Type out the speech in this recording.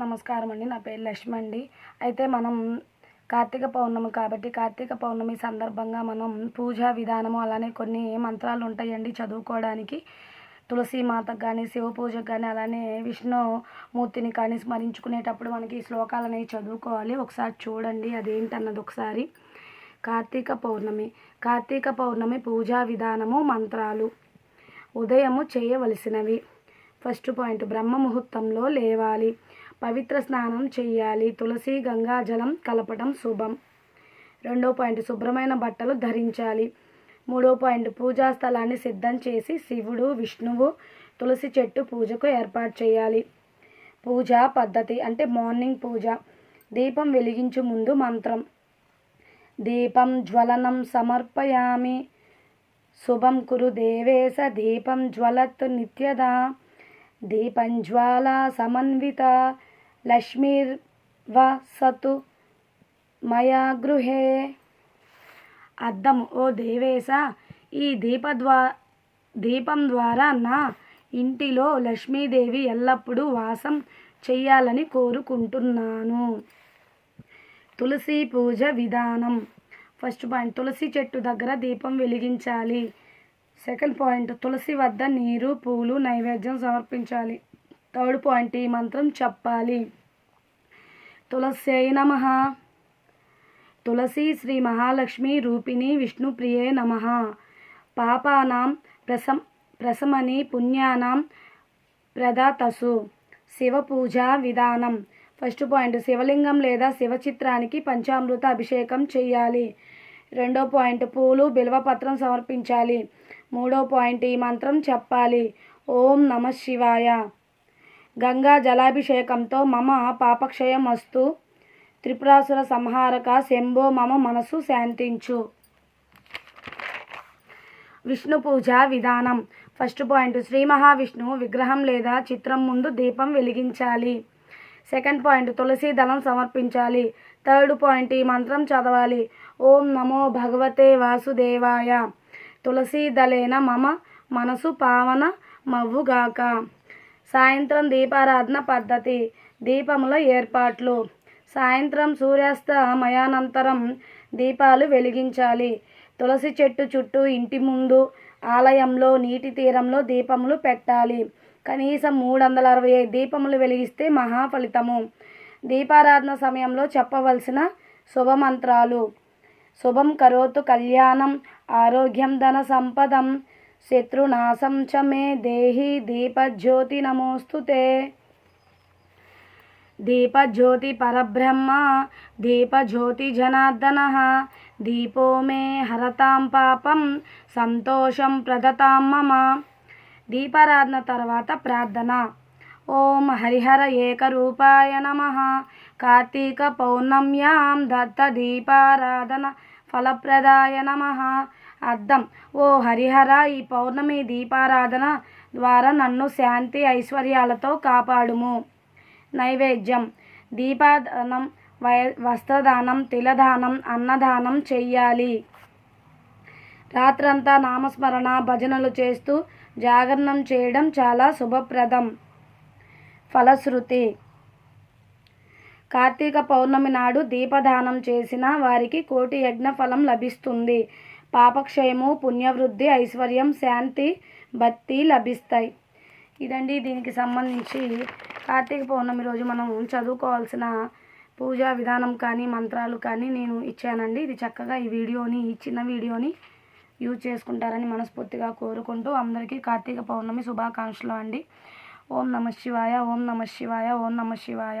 నమస్కారం అండి. నా పేరు లక్ష్మి అండి. అయితే మనం కార్తీక పౌర్ణమి కాబట్టి కార్తీక పౌర్ణమి సందర్భంగా మనం పూజా విధానము అలానే కొన్ని మంత్రాలు ఉంటాయండి చదువుకోవడానికి. తులసి మాతకు కానీ శివ పూజకు కానీ అలానే విష్ణుమూర్తిని కానీ స్మరించుకునేటప్పుడు మనకి ఈ శ్లోకాలు అనేవి చదువుకోవాలి. ఒకసారి చూడండి అదేంటన్నది ఒకసారి. కార్తీక పౌర్ణమి. కార్తీక పౌర్ణమి పూజా విధానము మంత్రాలు. ఉదయము చేయవలసినవి. ఫస్ట్ పాయింట్ బ్రహ్మ ముహూర్తంలో లేవాలి. పవిత్ర స్నానం చేయాలి. తులసి గంగా జలం కలపడం శుభం. రెండో పాయింట్ శుభ్రమైన బట్టలు ధరించాలి. మూడో పాయింట్ పూజా స్థలాన్ని సిద్ధం చేసి శివుడు విష్ణువు తులసి చెట్టు పూజకు ఏర్పాటు చేయాలి. పూజా పద్ధతి అంటే మార్నింగ్ పూజ. దీపం వెలిగించు ముందు మంత్రం. దీపం జ్వలనం సమర్పయామి. శుభం కురు దేవేశ దీపం జ్వలత్ నిత్యదా. దీపం జ్వాలా సమన్విత. లక్ష్మీర్వసతు మయా గృహే. అర్థం ఓ దేవేశ ఈ దీపద్వా దీపం ద్వారా నా ఇంటిలో లక్ష్మీదేవి ఎల్లప్పుడూ వాసం చెయ్యాలని కోరుకుంటున్నాను. తులసి పూజ విధానం. ఫస్ట్ పాయింట్ తులసి చెట్టు దగ్గర దీపం వెలిగించాలి. సెకండ్ పాయింట్ తులసి వద్ద నీరు పూలు నైవేద్యం సమర్పించాలి. థర్డ్ పాయింట్ ఈ మంత్రం చెప్పాలి. తులసే నమ. తులసి శ్రీ మహాలక్ష్మి రూపిణి విష్ణుప్రియే నమ. పాపానాం ప్రసం ప్రసమని పుణ్యానాం ప్రదాతసు. శివ పూజా విధానం. ఫస్ట్ పాయింట్ శివలింగం లేదా శివ చిత్రానికి పంచామృత అభిషేకం చేయాలి రెండో పాయింట్ పూలు బిల్వపత్రం సమర్పించాలి. మూడో పాయింట్ ఈ మంత్రం చెప్పాలి. ఓం నమ శివాయ. గంగా జలాభిషేకంతో మమ పాపక్షయం వస్తు త్రిపురాసుర సంహారక శంభో మమ మనసు శాంతించు. విష్ణు పూజ విధానం. ఫస్ట్ పాయింట్ శ్రీ మహావిష్ణువు విగ్రహం లేదా చిత్రం ముందు దీపం వెలిగించాలి. సెకండ్ పాయింట్ తులసి దళం సమర్పించాలి. థర్డ్ పాయింట్ ఈ మంత్రం చదవాలి. ఓం నమో భగవతే వాసుదేవాయ. తులసీదళేన మమ మనసు పావన మవ్వుగాక. సాయంత్రం దీపారాధన పద్ధతి దీపముల ఏర్పాట్లు. సాయంత్రం సూర్యాస్తమయానంతరం దీపాలు వెలిగించాలి. తులసి చెట్టు చుట్టూ ఇంటి ముందు ఆలయంలో నీటి తీరంలో దీపములు పెట్టాలి. కనీసం మూడు వందల అరవై ఐదు దీపములు వెలిగిస్తే మహాఫలితము. దీపారాధన సమయంలో చెప్పవలసిన శుభమంత్రాలు. శుభం కరోతు కళ్యాణం ఆరోగ్యం ధన సంపదం శత్రునాశం చ మే దేహి దీపజ్యోతి నమోస్తుతే దీపజ్యోతి పరబ్రహ్మ దీపజ్యోతి జనార్దన దీపో మే హరతాం పాపం సంతోషం ప్రదతాం మమ. దీపారాధన తర్వాత ప్రార్థన. ఓం హరిహర ఏకరూపాయ నమ. కార్తీక పౌర్ణమ్యాం దత్త దీపారాధన ఫలప్రదాయ నమ. అర్థం. ఓ హరిహర ఈ పౌర్ణమి దీపారాధన ద్వారా నన్ను శాంతి ఐశ్వర్యాలతో కాపాడుము. నైవేద్యం. దీపాదానం వయ వస్త్రదానం తిలదానం అన్నదానం చెయ్యాలి. రాత్రంతా నామస్మరణ భజనలు చేస్తూ జాగరణం చేయడం చాలా శుభప్రదం. ఫలశ్రుతి. కార్తీక పౌర్ణమి నాడు దీపదానం చేసిన వారికి కోటి యజ్ఞ ఫలం లభిస్తుంది. పాపక్షయము పుణ్యవృద్ధి ఐశ్వర్యం శాంతి భక్తి లభిస్తాయి. ఇదండి దీనికి సంబంధించి కార్తీక పౌర్ణమి రోజు మనం చదువుకోవాల్సిన పూజా విధానం కానీ మంత్రాలు కానీ నేను ఇచ్చానండి. ఇది చక్కగా ఈ వీడియోని ఈ చిన్న వీడియోని యూజ్ చేసుకుంటారని మనస్ఫూర్తిగా కోరుకుంటూ అందరికీ కార్తీక పౌర్ణమి శుభాకాంక్షలు అండి. ఓం నమ శివాయ ఓం నమ శివాయ ఓం నమ శివాయ.